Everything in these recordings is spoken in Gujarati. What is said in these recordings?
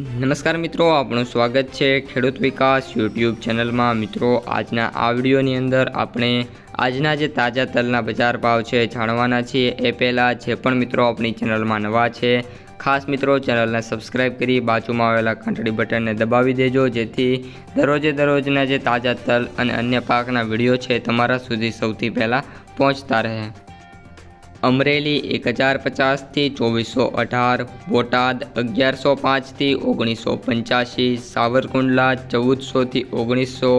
નમસ્કાર મિત્રો આપણું સ્વાગત છે ખેડૂત વિકાસ યુટ્યુબ ચેનલમાં. મિત્રો, આજના આ વિડીયોની અંદર આપણે આજના જે તાજા તલના બજાર ભાવ છે જાણવાના છીએ. એ પહેલાં જે પણ મિત્રો આપણી ચેનલમાં નવા છે, ખાસ મિત્રો ચેનલને સબસ્ક્રાઇબ કરી બાજુમાં આવેલા ઘંટડી બટનને દબાવી દેજો, જેથી દરરોજે દરરોજના જે તાજા તલ અને અન્ય પાકના વીડિયો છે તમારા સુધી સૌથી પહેલાં પહોંચતા રહે. અમરેલી એક હજાર પચાસથી ચોવીસો અઢાર, બોટાદ અગિયારસો પાંચથી ઓગણીસો પંચ્યાસી, સાવરકુંડલા ચૌદસોથી ઓગણીસો,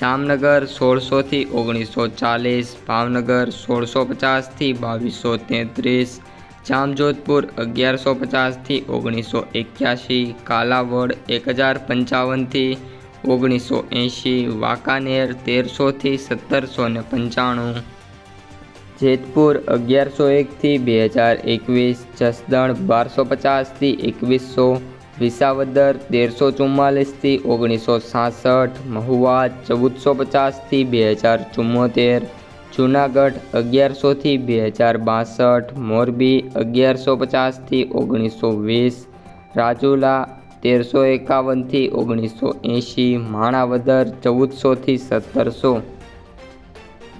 જામનગર સોળસોથી ઓગણીસો ચાલીસ, ભાવનગર સોળસો પચાસથી બાવીસો તેત્રીસ, જામજોધપુર અગિયારસો પચાસથી ઓગણીસો એક્યાસી, કાલાવડ એક હજાર પંચાવનથી ઓગણીસો એંશી, વાંકાનેર તેરસોથી સત્તરસો ને પંચાણું. જેતપુર અગિયારસો એકથી બે હજાર એકવીસ, જસદણ બારસો પચાસથી એકવીસો, વિસાવદર તેરસો ચુમ્માલીસથી ઓગણીસો સાસઠ, મહુવા ચૌદસો પચાસથી બે હજાર ચુમ્મોતેર, જૂનાગઢ અગિયારસોથી બે હજાર બાસઠ, મોરબી અગિયારસો પચાસથી ઓગણીસો વીસ, રાજુલા તેરસો એકાવનથી ઓગણીસો એંશી, માણાવદર ચૌદસોથી સત્તરસો.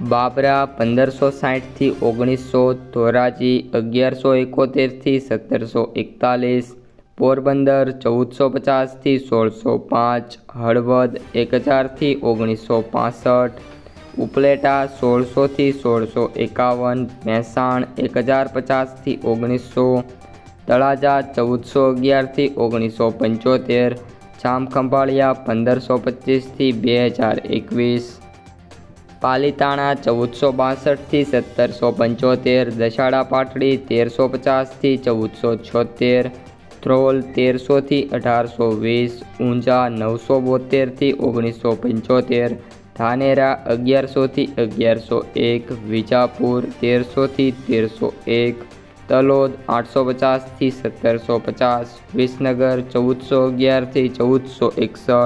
બાબરા પંદરસો સાઠથી ઓગણીસો ધોરાજી અગિયારસો એકોતેરથી સત્તરસો એકતાલીસ, પોરબંદર ચૌદસો પચાસથી સોળસો પાંચ, હળવદ એક હજારથી ઓગણીસો પાસઠ, ઉપલેટા સોળસોથી સોળસો એકાવન, મહેસાણ એક હજાર પચાસથી ઓગણીસો, તળાજા ચૌદસો અગિયારથી ઓગણીસો પંચોતેર, જામખંભાળિયા પંદરસો પચીસથી બે હજાર એકવીસ પાલીતાણા ચૌદસો બાસઠથી સત્તરસો પંચોતેર દશાડા પાટડી તેરસો પચાસથી ચૌદસો છોતેર, ધ્રોલ તેરસોથી અઢારસો વીસ, ઊંઝા નવસો બોતેરથી ઓગણીસો પંચોતેર, ધાનેરા અગિયારસોથી અગિયારસો એક, વિજાપુર તેરસોથી તેરસો એક, તલોદ આઠસો પચાસથી સત્તરસો પચાસ, વિસનગર ચૌદસો અગિયારથી ચૌદસો એકસઠ